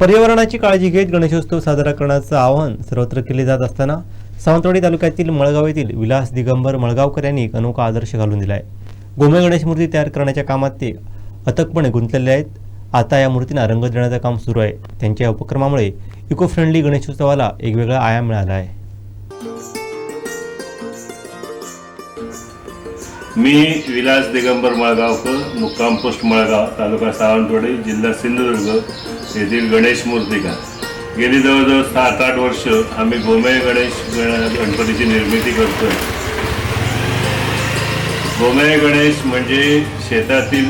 पर्यावरणाची काळजी घेत गणेशोत्सव साजरा करण्याचं आवाहन सर्वत्र केले जात असताना सावंतवाडी तालुक्यातील मळगाव येथील विलास दिगंबर मळगावकर यांनी एक अनोखा आदर्श घालून दिला आहे गोमय गणेश मूर्ती तयार करण्याच्या कामात ते अथकपणे गुंतलेले आहेत. आता या मूर्तींना रंग देण्याचं काम सुरू आहे. त्यांच्या उपक्रमामुळे इको फ्रेंडली गणेशोत्सवाला एक वेगळा आयाम मिळाला आहे. मी विलास दिगंबर मळगावकर मुक्काम पोस्ट मळगाव तालुका सावंतवाडी जिल्हा सिंधुदुर्ग येथील गणेश मूर्तिकार गेली जवळजवळ सात आठ वर्ष आम्ही गोमय गणेश गणपतीची निर्मिती करतोय. गोमय गणेश म्हणजे शेतातील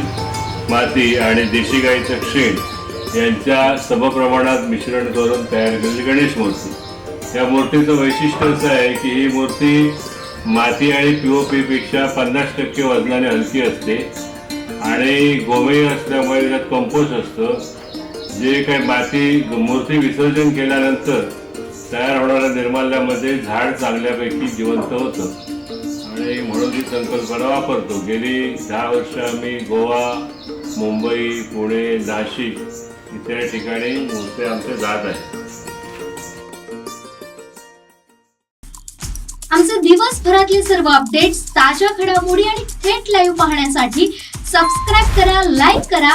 माती आणि देशी गाईचं शेण यांच्या समप्रमाणात मिश्रण करून तयार केलेली गणेश मूर्ती. या मूर्तीचं वैशिष्ट्य असं आहे की ही मूर्ती माती आणि पीओपी पेक्षा पन्नास टक्के वजनाने हलकी असते आणि गोमय असल्यामुळे त्यात कंपोस्ट असतं. जे काही माती मूर्ती विसर्जन केल्यानंतर तयार होणाऱ्या निर्माल्यामध्ये झाड चांगल्यापैकी जिवंत होतं. आणि म्हणून ती संकल्पना वापरतो. गेली दहा वर्ष आम्ही गोवा मुंबई पुणे नाशिक इतर ठिकाणी मूर्ती आमचे जात आहेत. आमचे दिवसभरातले सर्व अपडेट्स ताज्या घडामोडी आणि थेट लाईव्ह पाहण्यासाठी सबस्क्राईब करा लाईक करा